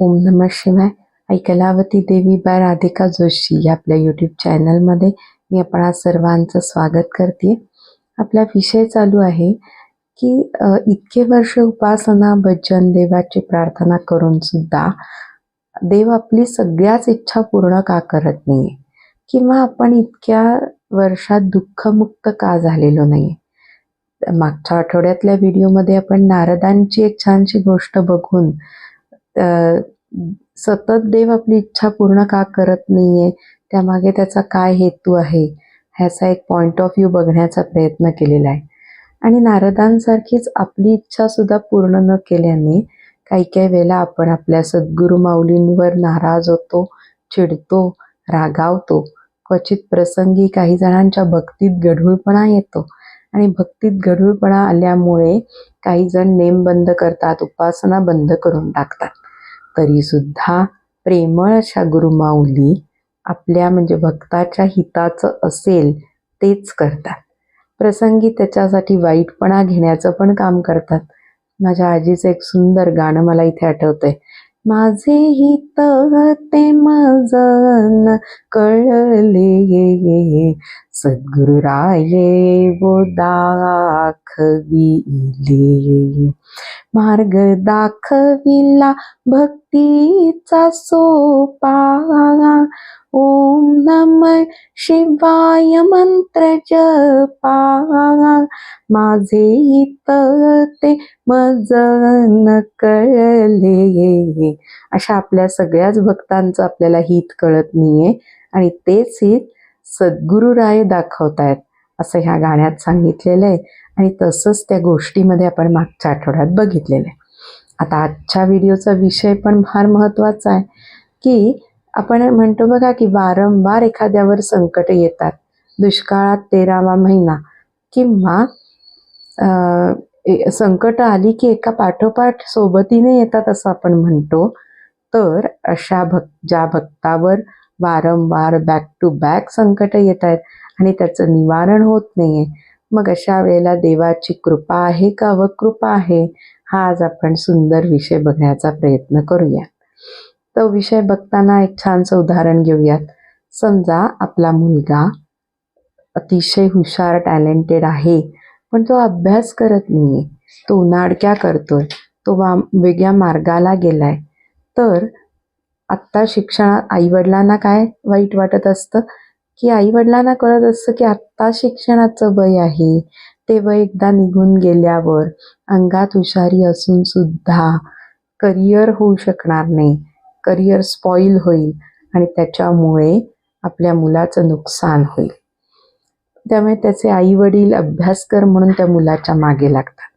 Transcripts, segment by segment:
ओम नमः शिवाय. आई कलावती देवी बाय राधिका जोशी या आपल्या यूट्यूब चॅनलमध्ये मी आपणा सर्वांचं स्वागत करते. आपला विषय चालू आहे की इतके वर्ष उपासना भजन देवाची प्रार्थना करून सुद्धा देव आपली सगळ्याच इच्छा पूर्ण का करत नाहीये? किंवा आपण इतक्या वर्षात दुःखमुक्त का झालेलो नाहीये? मागच्या आठवड्यातल्या व्हिडिओमध्ये आपण नारदांची एक छानशी गोष्ट बघून सतत देव आपली इच्छा पूर्ण का करत नाहीये? त्यामागे त्याचा काय हेतू आहे? ह्याचा एक पॉइंट ऑफ व्ह्यू बघण्याचा प्रयत्न केलेला आहे. आणि नारदांसारखीच आपली इच्छा सुद्धा पूर्ण न केल्याने काही काही वेळेला आपण आपल्या सद्गुरू माऊलींवर नाराज होतो चिडतो रागावतो. क्वचित प्रसंगी काही जणांच्या भक्तीत गढूळपणा येतो. आणि भक्तीत गढूळपणा आल्यामुळे काही जण नेम बंद करतात उपासना बंद करून टाकतात. तरीसुद्धा प्रेमळ अशा गुरुमाऊली आपल्या म्हणजे भक्ताच्या हिताचं असेल तेच करतात. प्रसंगी त्याच्यासाठी वाईटपणा घेण्याचं पण काम करतात. माझ्या आजीचं एक सुंदर गाणं मला इथे आठवतं आहे माझे हित ते मजन कळले. ये ये वो दाखविले. मार्ग दाखविला भक्तीचा सोपा. ओम नम शिवाय मंत्र जपा माझे हित ते मजन कळले. अशा आपल्या सगळ्याच भक्तांचं आपल्याला हित कळत नाहीये. आणि तेच हित सद्गुरुराय दाखवतायत असं ह्या गाण्यात सांगितलेलं आहे. आणि तसंच त्या गोष्टीमध्ये आपण मागच्या आठवड्यात बघितलेलं आहे. आता आजच्या व्हिडिओचा विषय पण फार महत्त्वाचा आहे की आपण म्हणतो बघा की वारंवार एखाद्यावर संकट येतात. दुष्काळात तेरावा महिना किंवा संकट आली की एका पाठोपाठ सोबतीने येतात असं आपण म्हणतो. तर अशा भक् ज्या भक्तावर वारंवार बॅक टू बॅक संकट येत आहेत आणि त्याचं निवारण होत नाही आहे मग अशा वेळेला देवाची कृपा आहे का? अवकृपा आहे? हा आज आपण सुंदर विषय बघण्याचा प्रयत्न करूया. तो विषय बघताना एक छानसं उदाहरण घेऊयात. समजा आपला मुलगा अतिशय हुशार टॅलेंटेड आहे पण तो अभ्यास करत नाहीये. तो उनाडक्या करतोय. तो वा वेगळ्या मार्गाला गेलाय. तर आत्ता शिक्षणात आईवडिलांना काय वाईट वाटत असतं? की आईवडिलांना कळत असतं की आत्ता शिक्षणाचं वय आहे. ते वय एकदा निघून गेल्यावर अंगात हुशारी असून सुद्धा करिअर होऊ शकणार नाही. करिअर स्पॉईल होईल आणि त्याच्यामुळे आपल्या मुलाचं नुकसान होईल. त्यामुळे त्याचे आई वडील अभ्यासकर म्हणून त्या मुलाच्या मागे लागतात.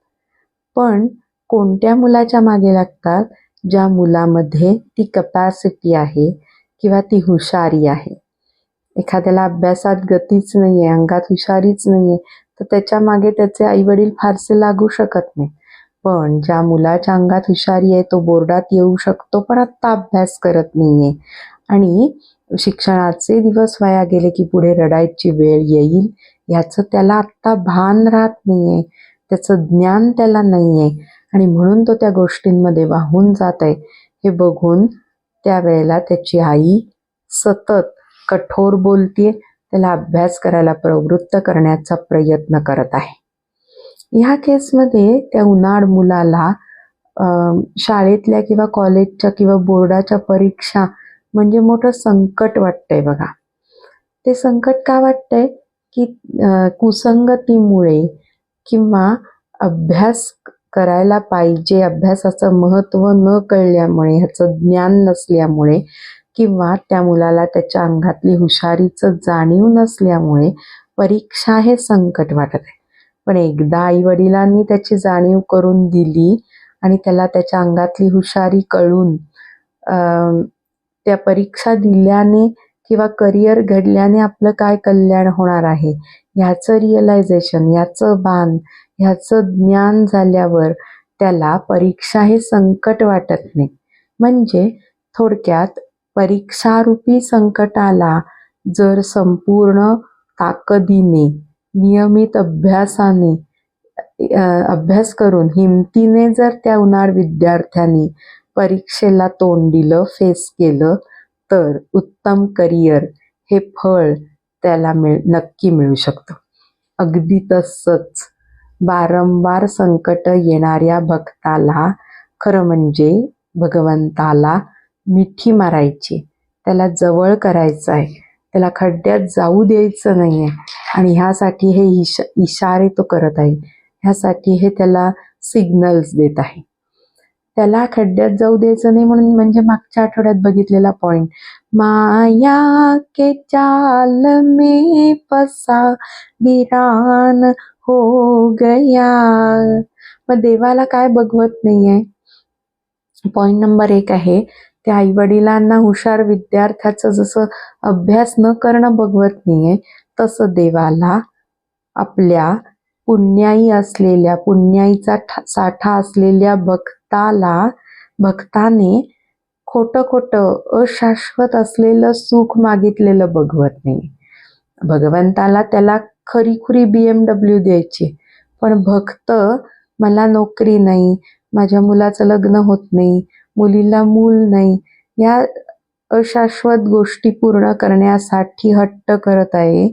पण कोणत्या मुलाच्या मागे लागतात? ज्या मुलामध्ये ती कपॅसिटी आहे किंवा ती हुशारी आहे. एखाद्याला अभ्यासात गतीच नाहीये अंगात हुशारीच नाहीये तर त्याच्यामागे त्याचे आई वडील फारसे लागू शकत नाही पण ज्या मुलाच्या अंगात हुशारी आहे तो बोर्डात येऊ शकतो पण आत्ता अभ्यास करत नाहीये. आणि शिक्षणाचे दिवस वाया गेले की पुढे रडायची वेळ येईल याचं त्याला आत्ता भान राहत नाहीये. त्याचं ज्ञान त्याला नाहीये. आणि म्हणून तो त्या गोष्टींमध्ये वाहून जात आहे. हे बघून त्यावेळेला त्याची आई सतत कठोर बोलतीये त्याला अभ्यास करायला प्रवृत्त करण्याचा प्रयत्न करत आहे. ह्या केसमध्ये त्या उन्हाळ मुलाला शाळेतल्या किंवा कॉलेजच्या किंवा बोर्डाच्या परीक्षा म्हणजे मोठं संकट वाटतंय बघा. ते संकट का वाटतंय? की कुसंगतीमुळे किंवा अभ्यास करायला पाहिजे अभ्यासाचं महत्त्व न कळल्यामुळे ह्याचं ज्ञान नसल्यामुळे किंवा त्या मुलाला त्याच्या अंगातली हुशारीचं जाणीव नसल्यामुळे परीक्षा हे संकट वाटत आहे पण एकदा आई वडिलांनी त्याची जाणीव करून दिली आणि त्याला त्याच्या अंगातली हुशारी कळून त्या परीक्षा दिल्याने किंवा करिअर घडल्याने आपलं काय कल्याण होणार आहे? ह्याचं रिअलायझेशन ह्याचं भान ह्याचं ज्ञान झाल्यावर त्याला परीक्षा हे संकट वाटत नाही. म्हणजे थोडक्यात परीक्षारूपी संकटाला जर संपूर्ण ताकदीने नियमित अभ्यासाने अभ्यास करून हिमतीने जर त्या उन्हाळ विद्यार्थ्यांनी परीक्षेला तोंड दिलं फेस केलं तर उत्तम करिअर हे फळ त्याला मिळ नक्की मिळू शकतं. अगदी तसंच वारंवार संकट येणाऱ्या भक्ताला खरं म्हणजे भगवंताला मिठी मारायची त्याला जवळ करायचं आहे. त्याला खड्ड्यात जाऊ द्यायचं नाही आहे आणि ह्यासाठी हे इश इशारे तो करत आहे. ह्यासाठी हे त्याला सिग्नल्स देत आहे. त्याला खड्ड्यात जाऊ द्यायचं नाही म्हणून म्हणजे मागच्या आठवड्यात बघितलेला पॉइंट माया के चाल में पसा वीरान हो गया. मग देवाला काय बघवत नाहीये? पॉइंट नंबर एक आहे. त्या आई वडिलांना हुशार विद्यार्थ्याचं जसं अभ्यास न करणं बघवत नाहीये तसं देवाला आपल्या पुण्याई असलेल्या पुण्याईचा साठा असलेल्या भक्ताला भक्ताने खोटं खोटं अशाश्वत असलेलं सुख मागितलेलं बघवत नाही. भगवंताला त्याला खरीखुरी बी एम डब्ल्यू द्यायची. पण भक्त मला नोकरी नाही माझ्या मुलाचं लग्न होत नाही मुलीला मूल नाही. या अशाश्वत गोष्टी पूर्ण करण्यासाठी हट्ट करत आहे.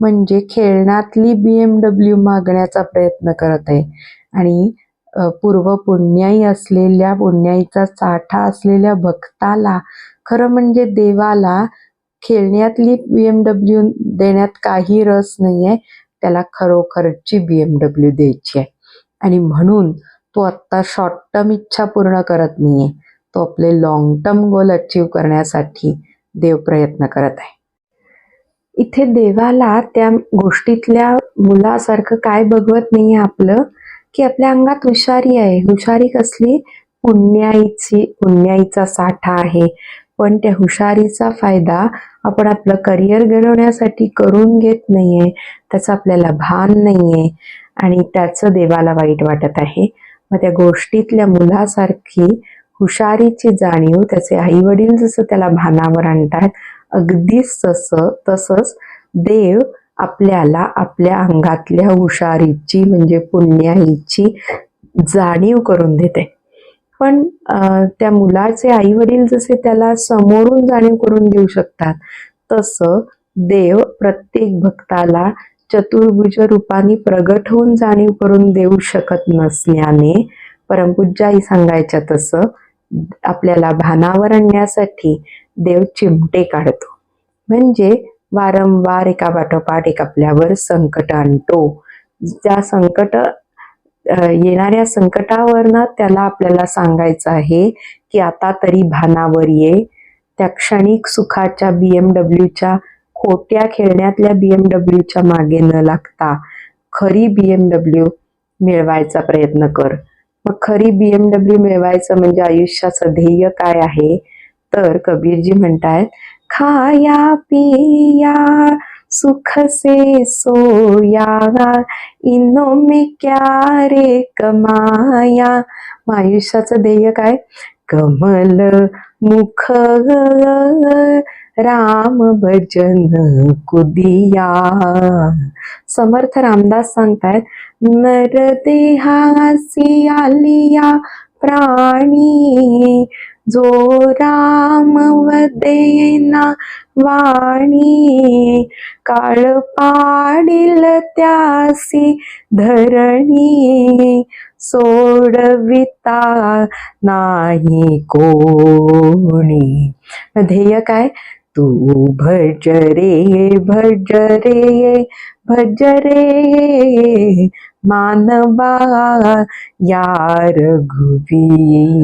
म्हणजे खेळण्यातली बी एम डब्ल्यू मागण्याचा प्रयत्न करत आहे. आणि पूर्व पुण्याई असलेल्या पुण्याईचा साठा असलेल्या भक्ताला खरं म्हणजे देवाला खेळण्यातली बी एम डब्ल्यू देण्यात काही रस नाही आहे त्याला खरोखरची बी एम डब्ल्यू द्यायची आहे. आणि म्हणून तो आत्ता शॉर्ट टर्म इच्छा पूर्ण करत नाहीये. तो आपले लॉंग टर्म गोल अचीव करण्यासाठी देव प्रयत्न करत आहे. इथे देवाला त्या गोष्टीतल्या मुलासारखं काय बघवत नाहीये आपलं की आपल्या अंगात हुशारी आहे. हुशारी कसली? पुण्याईची पुण्याईचा साठा आहे. पण त्या हुशारीचा फायदा आपण आपलं करिअर घडवण्यासाठी करून घेत नाहीये. त्याचं आपल्याला भान नाहीये. आणि त्याचं देवाला वाईट वाटत आहे. मग त्या गोष्टीतल्या मुलासारखी हुशारीची जाणीव त्याचे आई वडील जसं त्याला भानावर आणतात अगदीच तसं तसंच देव आपल्याला आपल्या अंगातल्या हुशारीची म्हणजे पुण्याईची जाणीव करून देते. पण त्या मुलाचे आई वडील जसे त्याला समोरून जाणीव करून देऊ शकतात तसं देव प्रत्येक भक्ताला चतुर्भुज रूपाने प्रगट होऊन जाणीव करून देऊ शकत नसल्याने परमपूज्य आई सांगायच्या तसं आपल्याला भानावर आणण्यासाठी देव चिमटे काढतो. म्हणजे वारंवार एका पाठोपाठ एक आपल्यावर संकट आणतो. त्या संकट येणाऱ्या संकटावरनं त्याला आपल्याला सांगायचं आहे की आता तरी भानावर ये. त्या क्षणिक सुखाच्या बी एम डब्ल्यूच्या खोट्या खेळण्यातल्या बी एम डब्ल्यूच्या मागे न लागता खरी बी एम डब्ल्यू मिळवायचा प्रयत्न कर. मग खरी बी डब्ल्यू मिळवायचं म्हणजे आयुष्याचं ध्येय काय आहे? तर कबीरजी म्हणतायत खाया पिया सुख से सोया इनो में क्या रे कमाया? आयुष्याचं ध्येय काय? कमल मुख राम भजन कुदिया. समर्थ रामदास सांगतायत नर देहासी आलिया प्राणी जो राम वदेना वाणी काळ पाडिल त्यासी धरणी सोडविता नाही कोणी. ध्येय काय? तू भज रे भज रे भज रे मानवा या रघुवीरा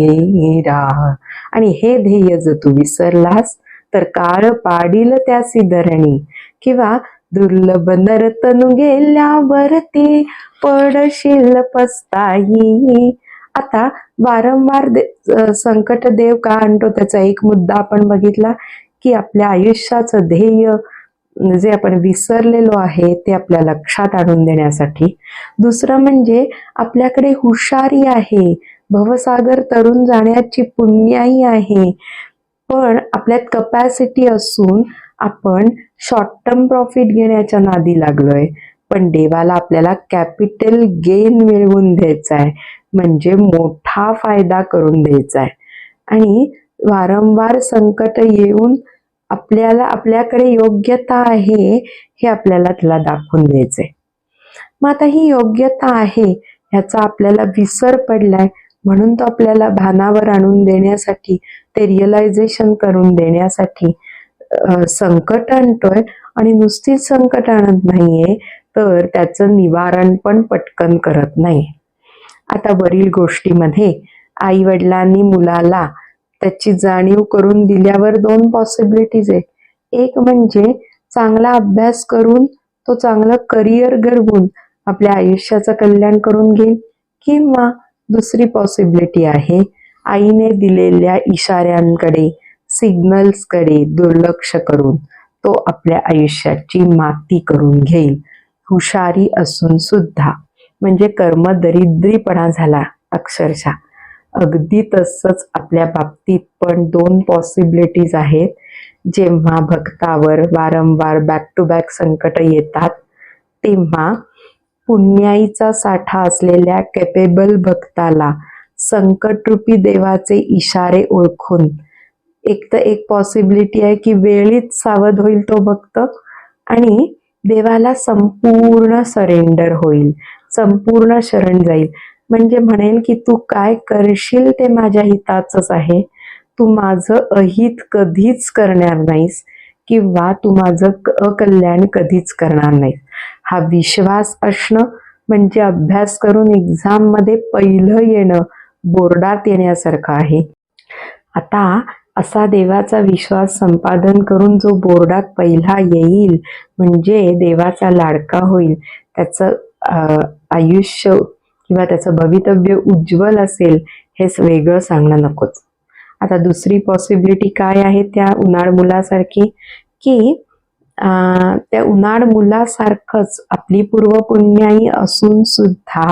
आणि हे ध्येय जर तू विसरलास तर काळ पाडील त्या सिधरणी किंवा दुर्लभ नरतनु गेल्यावरती पडशील पस्ताई. आता वारंवार दे, संकट देव का आणतो त्याचा एक मुद्दा आपण बघितला. की आपल्या आयुष्याचं ध्येय जे आपण विसरलेलो आहे ते आपल्या लक्षात आणून देण्यासाठी. दुसरं म्हणजे आपल्याकडे हुशारी आहे. भवसागर तरुण जाण्याची पुण्याही आहे. पण आपल्यात कपॅसिटी असून आपण शॉर्ट टर्म प्रॉफिट घेण्याच्या नादी लागलोय. पण देवाला आपल्याला कॅपिटल गेन मिळवून द्यायचा आहे म्हणजे मोठा फायदा करून द्यायचा आहे आणि वारंवार संकट येऊन आपल्याला आपल्याकडे योग्यता आहे हे आपल्याला त्याला दाखवून द्यायचंय. मग आता ही योग्यता आहे ह्याचा आपल्याला विसर पडलाय म्हणून तो आपल्याला भानावर आणून देण्यासाठी ते रिअलायझेशन करून देण्यासाठी संकट आणतोय आणि नुसतीच संकट आणत नाहीये तर त्याचं निवारण पण पटकन करत नाही. आता वरील गोष्टीमध्ये आई वडिलांनी मुलाला त्याची जाणीव करून दिल्यावर दोन पॉसिबिलिटीज आहे एक म्हणजे चांगला अभ्यास करून तो चांगलं करिअर घडवून आपल्या आयुष्याचं कल्याण करून घेईल किंवा दुसरी पॉसिबिलिटी आहे आईने दिलेल्या इशाऱ्यांकडे सिग्नल्सकडे दुर्लक्ष करून तो आपल्या आयुष्याची माती करून घेईल. हुशारी असून सुद्धा म्हणजे कर्मदरिद्रीपणा झाला अक्षरशः. अगदी तसंच आपल्या बाबतीत पण दोन पॉसिबिलिटीज आहेत. जेव्हा भक्तावर वारंवार बॅक टू बॅक संकट येतात तेव्हा पुण्याईचा साठा असलेल्या कॅपेबल भक्ताला संकटरूपी देवाचे इशारे ओळखून एक तर एक पॉसिबिलिटी आहे की वेळीच सावध होईल तो भक्त आणि देवाला संपूर्ण सरेंडर होईल संपूर्ण शरण जाईल. म्हणजे म्हणेल की तू काय करशील ते माझ्या हिताचंच आहे. तू माझं अहित कधीच करणार नाहीस किंवा तू माझं अकल्याण कधीच करणार नाहीस. हा विश्वास असणं म्हणजे अभ्यास करून एक्झाममध्ये पहिलं येणं बोर्डात येण्यासारखं आहे. आता असा देवाचा विश्वास संपादन करून जो बोर्डात पहिला येईल म्हणजे देवाचा लाडका होईल. त्याचं आयुष्य किंवा त्याचं भवितव्य उज्ज्वल असेल हेच वेगळं सांगणं नकोच. आता दुसरी पॉसिबिलिटी काय आहे त्या उन्हाळ मुलासारखी? की त्या उन्हाळ मुलासारखंच आपली पूर्वपुण्याई असून सुद्धा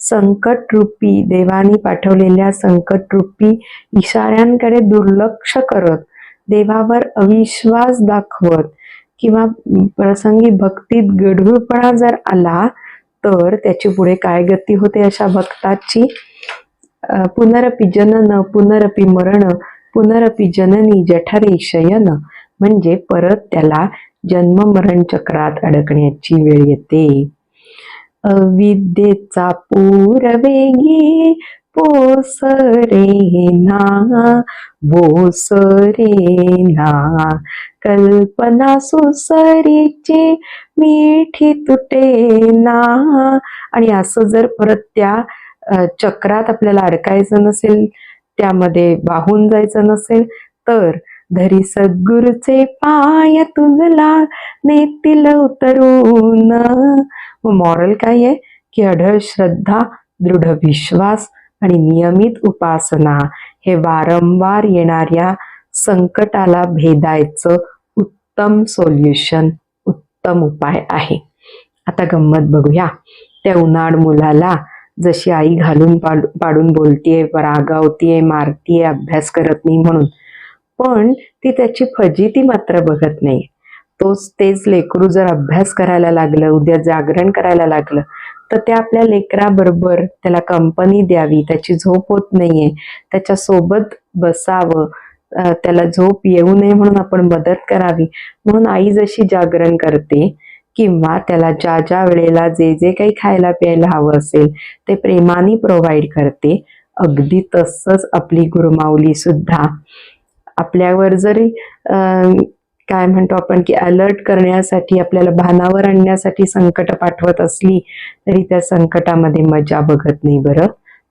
संकटरूपी देवानी पाठवलेल्या संकटरूपी इशाऱ्यांकडे दुर्लक्ष करत देवावर अविश्वास दाखवत किंवा प्रसंगी भक्तीत गढूळपणा जर आला तर त्याची पुढे काय गती होते अशा भक्ताची? अं, पुनरपि जनन पुनरपि मरण पुनरपि जननी जठरे शयन. म्हणजे परत त्याला जन्म मरण चक्रात अडकण्याची वेळ येते. अविद्येचा पूर वेगी बोसरे ना कल्पना सुसरीची मिठी तुटेना आणि असं जर परत त्या चक्रात आपल्याला अडकायचं नसेल त्यामध्ये वाहून जायचं नसेल तर धरी सद्गुरूचे पाय तुझला नेतील उतरून. मॉरल काय आहे? की अढळ श्रद्धा दृढ विश्वास आणि नियमित उपासना हे वारंवार येणाऱ्या संकटाला भेदायचं उत्तम सोल्युशन उत्तम उपाय आहे. आता गंमत बघूया. त्या उन्हाळ मुलाला जशी आई घालून पाड पाडून बोलतीये रागावतीये मारतीये अभ्यास करत नाही म्हणून. पण ती त्याची फजिती मात्र बघत नाही तोच तेच लेकरू जर अभ्यास करायला लागलं उद्या जागरण करायला लागलं तर त्या आपल्या लेकराबरोबर त्याला कंपनी द्यावी त्याची झोप होत नाहीये त्याच्यासोबत बसावं त्याला झोप येऊ नये म्हणून आपण मदत करावी. म्हणून आई जशी जागरण करते किंवा त्याला ज्या ज्या वेळेला जे जे काही खायला प्यायला हवं असेल ते प्रेमाने प्रोव्हाइड करते. अगदी तसंच आपली गुरुमाऊली सुद्धा. आपल्यावर जरी काय म्हणतो आपण की अलर्ट करण्यासाठी आपल्याला भानावर आणण्यासाठी संकट पाठवत असली तरी त्या संकटामध्ये मजा बघत नाही बरं.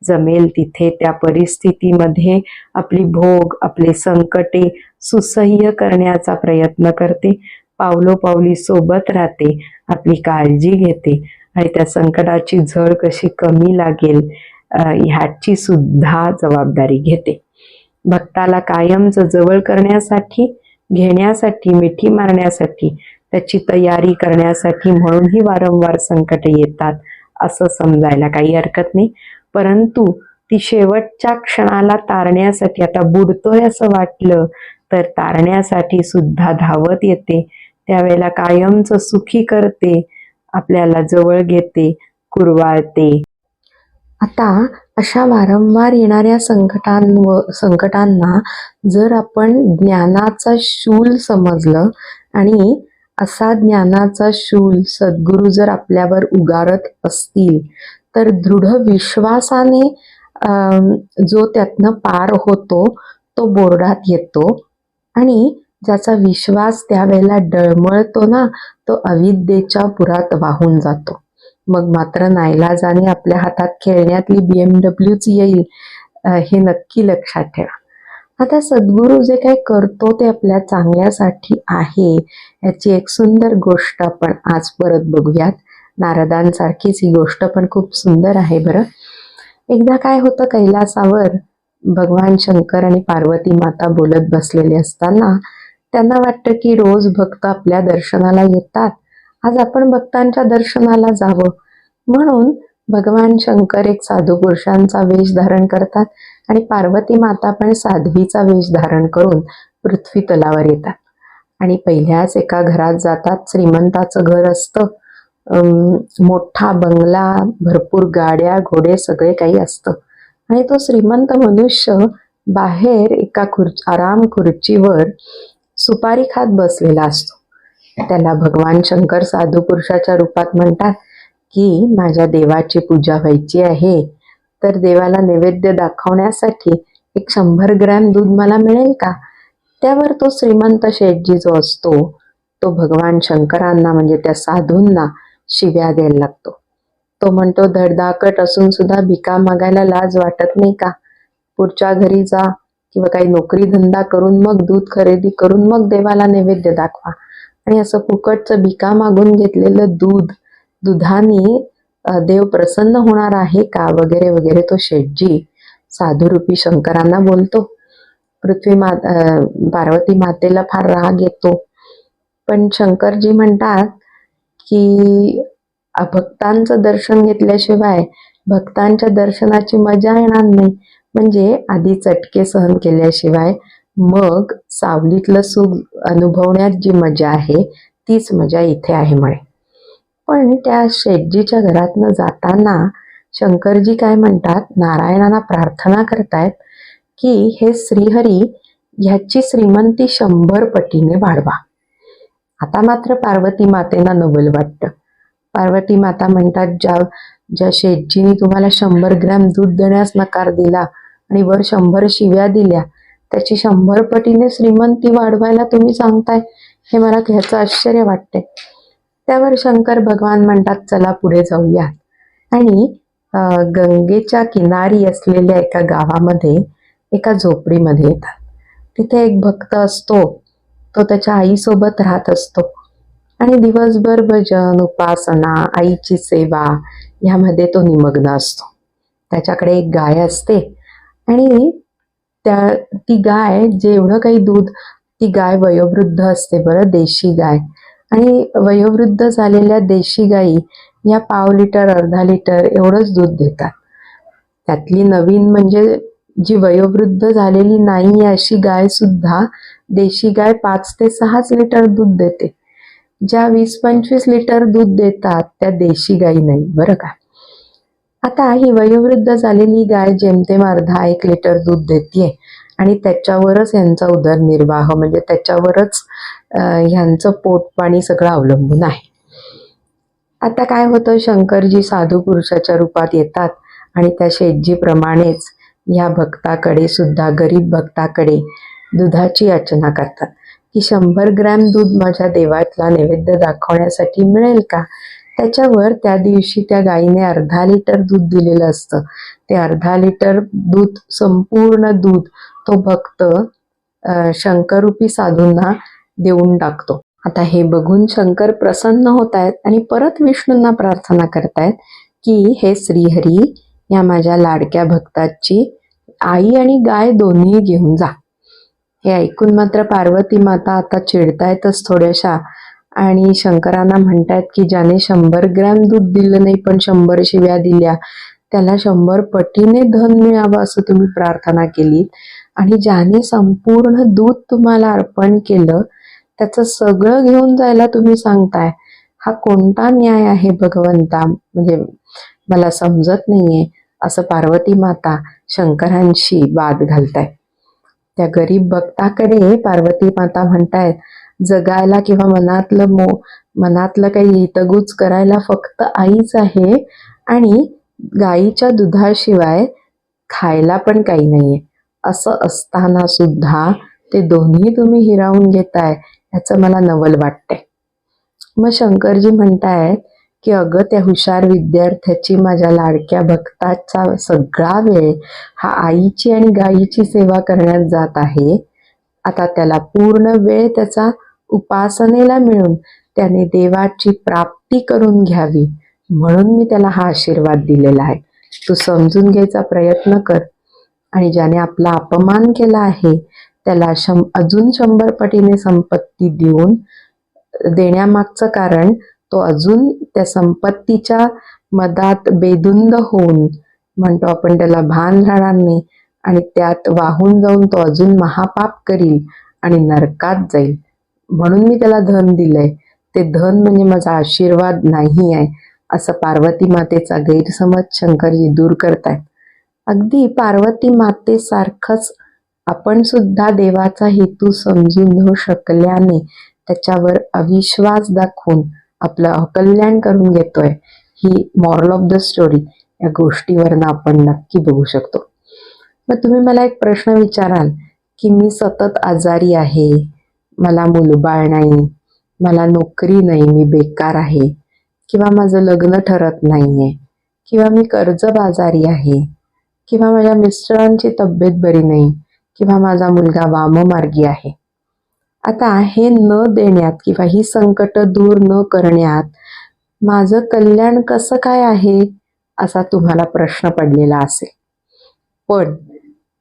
जमेल तिथे त्या परिस्थितीमध्ये. आपली भोग आपले संकटे सुसह्य करण्याचा प्रयत्न करते. पावलोपावली सोबत राहते. आपली काळजी घेते. आणि त्या संकटाची झळ कशी कमी लागेल ह्याची सुद्धा जबाबदारी घेते. भक्ताला कायमच जवळ करण्यासाठी घेण्यासाठी मिठी मारण्यासाठी त्याची तयारी करण्यासाठी म्हणूनही वारंवार संकट येतात असं समजायला काही हरकत नाही. परंतु ती शेवटच्या क्षणाला तारण्यासाठी आता बुडतोय असं वाटलं तर तारण्यासाठी सुद्धा धावत येते. त्यावेळेला कायमच सुखी करते आपल्याला जवळ घेते कुरवाळते. आता अशा वारंवार येणाऱ्या संकटांव संकटांना जर आपण ज्ञानाचा शूल समजलं आणि असा ज्ञानाचा शूल सद्गुरू जर आपल्यावर उगारत असतील तर दृढ विश्वासाने जो त्यातनं पार होतो तो बोर्डात येतो. आणि ज्याचा विश्वास त्यावेळेला डळमळतो ना तो अविद्येच्या पुरात वाहून जातो. मग मात्र नाईलाजाने आपल्या हातात खेळण्यातली बी एम डब्ल्यूच येईल हे नक्की लक्षात ठेवा. आता सद्गुरू जे काही करतो ते आपल्या चांगल्यासाठी आहे याची एक सुंदर गोष्ट आपण आज परत बघूयात. नारदांसारखीच ही गोष्ट पण खूप सुंदर आहे बरं. एकदा काय होतं कैलासावर भगवान शंकर आणि पार्वती माता बोलत बसलेले असताना त्यांना वाटतं की रोज भक्त आपल्या दर्शनाला येतात. आज आपण भक्तांच्या दर्शनाला जावं. म्हणून भगवान शंकर एक साधू पुरुषांचा वेश धारण करतात आणि पार्वती माता पण साध्वीचा वेश धारण करून पृथ्वी तलावर येतात. आणि पहिल्याच एका घरात जातात. श्रीमंताचं घर असतं. मोठा बंगला भरपूर गाड्या घोडे सगळे काही असतं. आणि तो श्रीमंत मनुष्य बाहेर एका खुर्च आराम खुर्चीवर सुपारी खात बसलेला असतो. त्याला भगवान शंकर साधू पुरुषाच्या रूपात म्हणतात की माझ्या देवाची पूजा व्हायची आहे. तर देवाला नैवेद्य दाखवण्यासाठी एक शंभर ग्रॅम दूध मला मिळेल का? त्यावर तो श्रीमंत शेठजी जो असतो तो भगवान शंकरांना म्हणजे त्या साधूंना शिव्या द्यायला लागतो. तो म्हणतो धडधाकट असून सुद्धा भिका मागायला लाज वाटत नाही का? पुढच्या घरी जा किंवा काही नोकरी धंदा करून मग दूध खरेदी करून मग देवाला नैवेद्य दाखवा. आणि असं फुकटचं भिका मागून घेतलेलं दूध दुधाने देव प्रसन्न होणार आहे का? वगैरे वगैरे तो शेटजी साधुरूपी शंकरांना बोलतो. पृथ्वी मा पार्वती मातेला फार राग येतो. पण शंकरजी म्हणतात की भक्तांचं दर्शन घेतल्याशिवाय भक्तांच्या दर्शनाची मजा येणार नाही. म्हणजे आधी चटके सहन केल्याशिवाय मग सावलीतलं सुख अनुभवण्यात जी मजा आहे तीच मजा इथे आहे म्हणे. पण त्या शेटजीच्या घरातनं जाताना शंकरजी काय म्हणतात नारायणाला प्रार्थना करतायत की हे श्रीहरी ह्याची श्रीमंती शंभर पटीने वाढवा. आता मात्र पार्वती मातेला नवल वाटतं. पार्वती माता म्हणतात ज्या ज्या शेठजीने तुम्हाला शंभर ग्रॅम दूध देण्यास नकार दिला आणि वर शंभर शिव्या दिल्या त्याची शंभर पटीने श्रीमंती वाढवायला तुम्ही सांगताय हे मला ह्याचं आश्चर्य वाटतंय. त्यावर शंकर भगवान म्हणतात चला पुढे जाऊया. आणि गंगेच्या किनारी असलेल्या एका गावामध्ये एका झोपडीमध्ये येतात. तिथे एक भक्त असतो तो त्याच्या आईसोबत राहत असतो. आणि दिवसभर भजन उपासना आईची सेवा ह्यामध्ये तो निमग्न असतो. त्याच्याकडे एक गाय असते आणि त्या ती गाय जेवढं काही दूध ती गाय वयोवृद्ध असते बरं देशी गाय. आणि वयोवृद्ध झालेल्या देशी गायी या पाव लिटर अर्धा लिटर एवढंच दूध देतात. त्यातली नवीन म्हणजे जी वयोवृद्ध झालेली नाही अशी गाय सुद्धा देशी गाय पाच ते सहाच लिटर दूध देते. ज्या वीस पंचवीस लिटर दूध देतात त्या देशी गायी नाही बरं का? आता ही वयोवृद्ध झालेली गाय जेमतेम अर्धा एक लिटर दूध देते आणि त्याच्यावरच यांचा उदरनिर्वाह म्हणजे त्याच्यावरच ह्यांचं पोटपाणी सगळं अवलंबून आहे. आता काय होतं शंकरजी साधू पुरुषाच्या रूपात येतात आणि त्या शेठजीप्रमाणेच या भक्ताकडे सुद्धा गरीब भक्ताकडे दुधाची याचना करतात. की शंभर ग्रॅम दूध माझ्या देवातला नैवेद्य दाखवण्यासाठी मिळेल का? त्याच्यावर त्या दिवशी त्या गायीने अर्धा लिटर दूध दिलेलं असतं. ते अर्धा लिटर दूध संपूर्ण दूध तो भक्त शंकररूपी शंकरूपी साधूंना देऊन टाकतो. आता हे बघून शंकर प्रसन्न होत आहेत आणि परत विष्णूंना प्रार्थना करतायत की हे श्रीहरी या माझ्या लाडक्या भक्ताची आई आणि गाय दोन्ही घेऊन जा. हे ऐकून मात्र पार्वती माता आता चिडतायतच थोड्याशा. आणि शंकरांना म्हणतायत की ज्याने शंभर ग्रॅम दूध दिलं नाही पण शंभर शिव्या दिल्या. त्याला शंभर पटीने धन मिळावं असं तुम्ही प्रार्थना केलीत. आणि ज्याने संपूर्ण दूध तुम्हाला अर्पण केलं त्याचं सगळं घेऊन जायला तुम्ही सांगताय. हा कोणता न्याय आहे भगवंता? म्हणजे मला समजत नाहीये असं पार्वती माता शंकरांशी वाद घालताय त्या गरीब भक्ताकडे पार्वती माता म्हणतायत जगायला किंवा मनातलं मो मनातलं काही हितगुज करायला फक्त आईच आहे आणि गाईच्या दुधाशिवाय खायला पण काही नाहीये. असं असताना सुद्धा ते दोन्ही तुम्ही हिरावून घेताय ह्याचं मला नवल वाटतंय. मग शंकरजी म्हणतायत की अगं त्या हुशार विद्यार्थ्याची माझ्या लाडक्या भक्ताचा सगळा वेळ हा आईची आणि गाईची सेवा करण्यात जात आहे. आता त्याला पूर्ण वेळ त्याचा उपासनेला मिळून त्याने देवाची प्राप्ती करून घ्यावी म्हणून मी त्याला हा आशीर्वाद दिलेला आहे. तू समजून घ्यायचा प्रयत्न कर. आणि ज्याने आपला अपमान केला आहे त्याला शं अजून शंभर पटीने संपत्ती देऊन देण्यामागचं कारण तो अजून त्या संपत्तीच्या मदात बेधुंद होऊन म्हणतो आपण त्याला भान राहणार नाही. आणि त्यात वाहून जाऊन तो अजून महापाप करील आणि नरकात जाईल. म्हणून मी त्याला धन दिलंय. ते धन म्हणजे माझा आशीर्वाद नाही आहे असं पार्वती मातेचा गैरसमज शंकरजी दूर करतायत. अगदी पार्वती मातेसारखंच आपण सुद्धा देवाचा हेतू समजून घेऊ शकल्याने त्याच्यावर अविश्वास दाखवून आपलं अकल्याण करून घेतोय ही मॉरल ऑफ द स्टोरी या गोष्टीवरनं आपण नक्की बघू शकतो. मग तुम्ही मला एक प्रश्न विचाराल की मी सतत आजारी आहे मला मुलबाळ नाही मला नोकरी नाही मी बेकार आहे किंवा माझं लग्न ठरत नाही आहे किंवा मी कर्जबाजारी आहे किंवा माझ्या मिस्टरांची तब्येत बरी नाही किंवा माझा मुलगा वाममार्गी आहे आता हे न देण्यात किंवा ही संकट दूर न करण्यात माझं कल्याण कसं काय आहे असा तुम्हाला प्रश्न पडलेला असेल. पण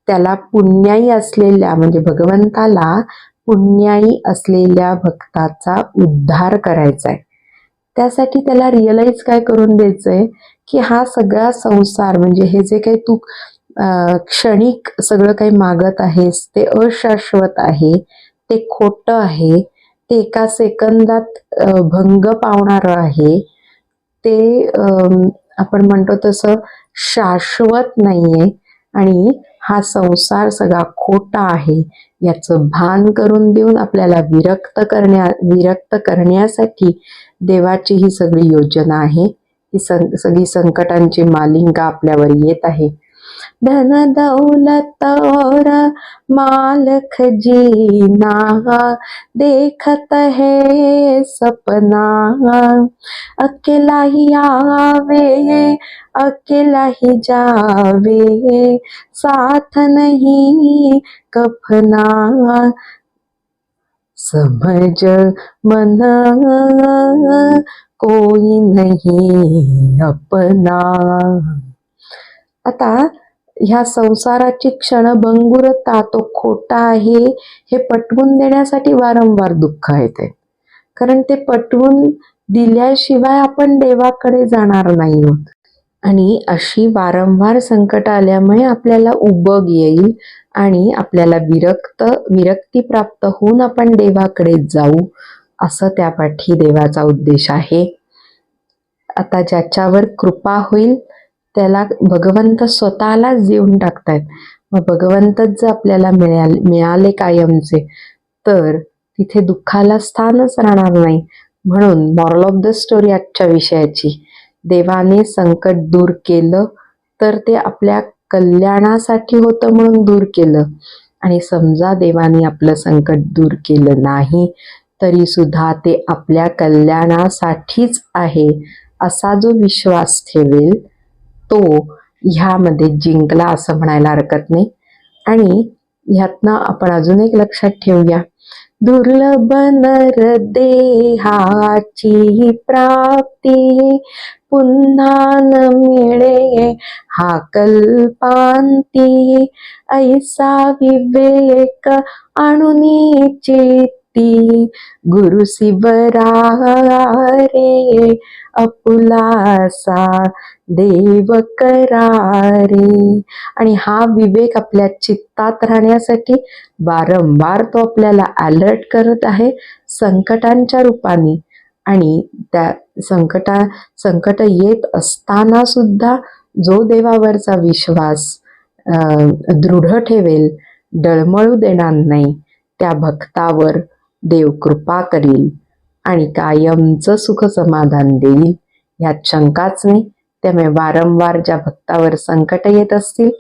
त्याला पुण्याई असलेल्या म्हणजे भगवंताला पुण्याई असलेल्या भक्ताचा उद्धार करायचा आहे. त्यासाठी त्याला रिअलाइज काय करून द्यायचंय की हा सगळा संसार म्हणजे हे जे काही तू क्षणिक सगळं काही मागत आहेस ते अशाश्वत आहे. ते खोटं आहे ते एका सेकंदात भंग पावणारं आहे. ते आपण म्हणतो तसं शाश्वत नाहीये आणि हा संसार सगळा खोटा आहे. याचं भान करून देऊन आपल्याला विरक्त करण्या विरक्त करण्यासाठी देवाची ही सगळी योजना आहे. ही सं सगळी संकटांची मालिंगा आपल्यावर येत आहे. धन दौलत और माल खजीना देखत है सपना। अकेला ही आवे अकेला ही जावे साथ नहीं कफना। समझ मन कोई नहीं अपना। आता ह्या संसाराची क्षणभंगुरता तो खोटा आहे हे पटवून देण्यासाठी वारंवार दुःख येते. कारण ते पटवून दिल्याशिवाय आपण देवाकडे जाणार नाही आहोत आणि अशी वारंवार संकट आल्यामुळे आपल्याला उबग येईल आणि आपल्याला विरक्त विरक्ती प्राप्त होऊन आपण देवाकडे जाऊ असं त्यापाठी देवाचा उद्देश आहे. आता ज्याच्यावर कृपा होईल त्याला भगवंत स्वतःलाच देऊन टाकतायत. मग भगवंतच जर आपल्याला मिळाले मिळाले कायमचे तर तिथे दुःखाला स्थानच राहणार नाही. म्हणून मॉरल ऑफ द स्टोरी आजच्या विषयाची देवाने संकट दूर केलं तर ते आपल्या कल्याणासाठी होतं म्हणून दूर केलं. आणि समजा देवाने आपलं संकट दूर केलं नाही तरी सुद्धा ते आपल्या कल्याणासाठीच आहे असा जो विश्वास ठेवेल तो ह्यामध्ये जिंकला असं म्हणायला हरकत नाही. आणि ह्यातनं आपण अजून एक लक्षात ठेवूया. दुर्लभ नर देहाची प्राप्ती पुन्हा न मिळे हा कल्पांती. ऐसा विवेक आणुनी चित्ती गुरु रे अपुलासा देव करारे. आणि हा विवेक आपल्या चित्तात राहण्यासाठी वारंवार तो आपल्याला अलर्ट करत आहे संकटांच्या रूपाने. आणि त्या संकटा संकट येत असताना सुद्धा जो देवावरचा विश्वास दृढ ठेवेल डळमळू देणार नाही त्या भक्तावर देव कृपा करील आणि कायमचं सुख समाधान देईल. ह्यात शंकाच नाही त्यामुळे वारंवार ज्या भक्तावर संकट येत असतील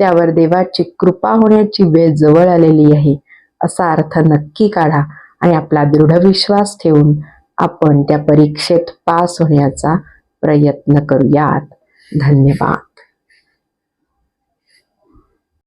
त्यावर देवाची कृपा होण्याची वेळ जवळ आलेली आहे असा अर्थ नक्की काढा आणि आपला दृढ विश्वास ठेवून आपण त्या परीक्षेत पास होण्याचा प्रयत्न करूयात. धन्यवाद.